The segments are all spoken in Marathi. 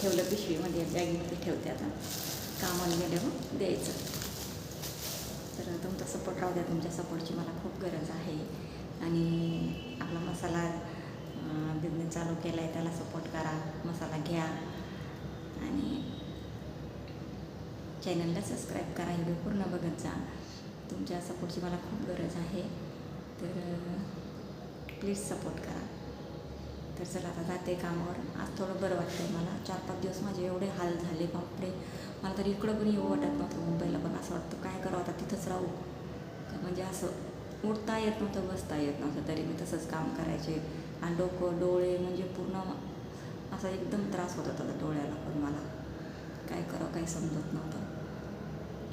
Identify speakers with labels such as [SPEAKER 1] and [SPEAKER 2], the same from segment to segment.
[SPEAKER 1] ठेवलं पिशवीमध्ये बॅगमध्ये ठेवते आता. कामाला गेल्यावर द्यायचं. तर तुमचा सपोर्ट राहू द्या तुमच्या सपोर्टची मला खूप गरज आहे. आणि आपला मसाला बिझनेस चालू केला आहे त्याला सपोर्ट करा मसाला घ्या. आणि चॅनलला सबस्क्राईब करा व्हिडिओ पूर्ण बघत जा. तुमच्या सपोर्टची मला खूप गरज आहे. तर प्लीज सपोर्ट करा. तर चला आता जाते कामावर आज थोडं बरं वाटतं मला. चार पाच दिवस माझे एवढे हाल झाले बापरे. मला तर इकडं पण येऊ वाटत नव्हतं मुंबईला पण असं वाटतं काय करावं आता तिथंच राहू. का म्हणजे असं उठता येत नव्हतं बसता येत नव्हतं तरी मी तसंच काम करायचे. आणि डोकं डोळे म्हणजे पूर्ण असा एकदम त्रास होत होता डोळ्याला पण मला. काय करावं काही समजत नव्हतं.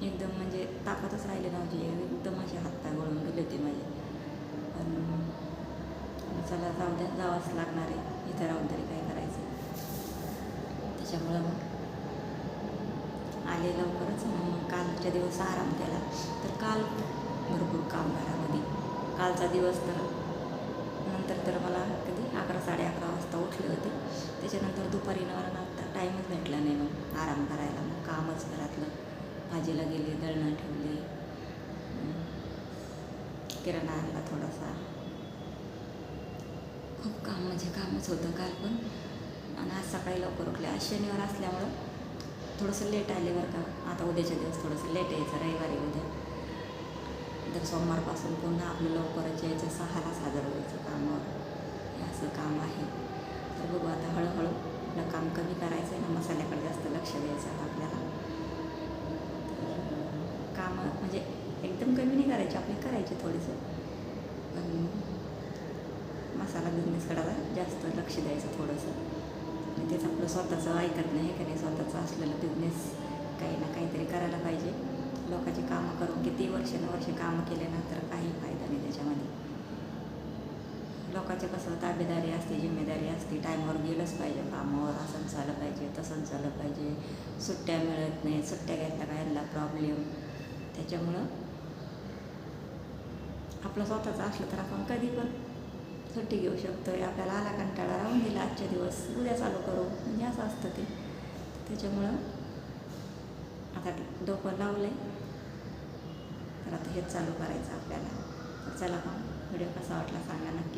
[SPEAKER 1] एकदम म्हणजे ताकदच राहिले नव्हती एकदम असे हातपाय गळून गेले होते माझे पण चला जाऊ द्या जावंच लागणार आहे. इथं राहून तरी काय करायचं? त्याच्यामुळं मग आले लवकरच. मग कालच्या दिवस आराम केला. तर काल भरपूर काम घरामध्ये. कालचा दिवस तर नंतर तर मला कधी अकरा साडे अकरा वाजता उठले होते. त्याच्यानंतर दुपारी नवरा आता टाईमच भेटला नाही मग. आराम करायला मग कामच घरातलं. भाजीला गेले दळणं ठेवले. किराणा आणला थोडासा. खूप काम म्हणजे कामच होतं काल पण. आणि आज सकाळी लवकर उठले. आज शनिवार असल्यामुळं थोडंसं लेट आले बरं का. आता उद्याच्या दिवस थोडंसं लेट यायचं. रविवारी उद्या. तर सोमवारपासून पुन्हा आपलं लवकरच यायचं. सहालाच हजर व्हायचं कामावर. हे असं काम आहे. तर बघू आता हळूहळू आपलं काम कमी करायचं आहे ना. मसाल्याकडे जास्त लक्ष द्यायचं आता आपल्याला. तर कामं म्हणजे एकदम कमी नाही करायची. आपली करायचे थोडीसं मसाला बिझनेसकडे जास्त लक्ष द्यायचं थोडंसं. आणि तेच आपलं स्वतःचं ऐकत नाही का नाही स्वतःचं असलेलं बिझनेस काही ना काहीतरी करायला पाहिजे. लोकांची कामं करून किती वर्षानुवर्षे कामं केले ना तर काही फायदा नाही त्याच्यामध्ये. लोकांचे कसं ताबेदारी असते जिम्मेदारी असते. टाईमवर गेलंच पाहिजे कामावर असंच झालं पाहिजे तसंच झालं पाहिजे. सुट्ट्या मिळत नाही सुट्ट्या घ्यायला काय यांना प्रॉब्लेम त्याच्यामुळं आपलं स्वतःचं असलं तर आपण कधी पण सुट्टी घेऊ शकतो आपल्याला आला कंटाळा राहून दिला आजच्या दिवस. उद्या चालू करू. म्हणजे असं असतं ते. त्याच्यामुळं आता डोकं लावलं आहे तर आता हेच चालू करायचं आपल्याला. तर चला मग व्हिडिओ कसा वाटला सांगा नक्की.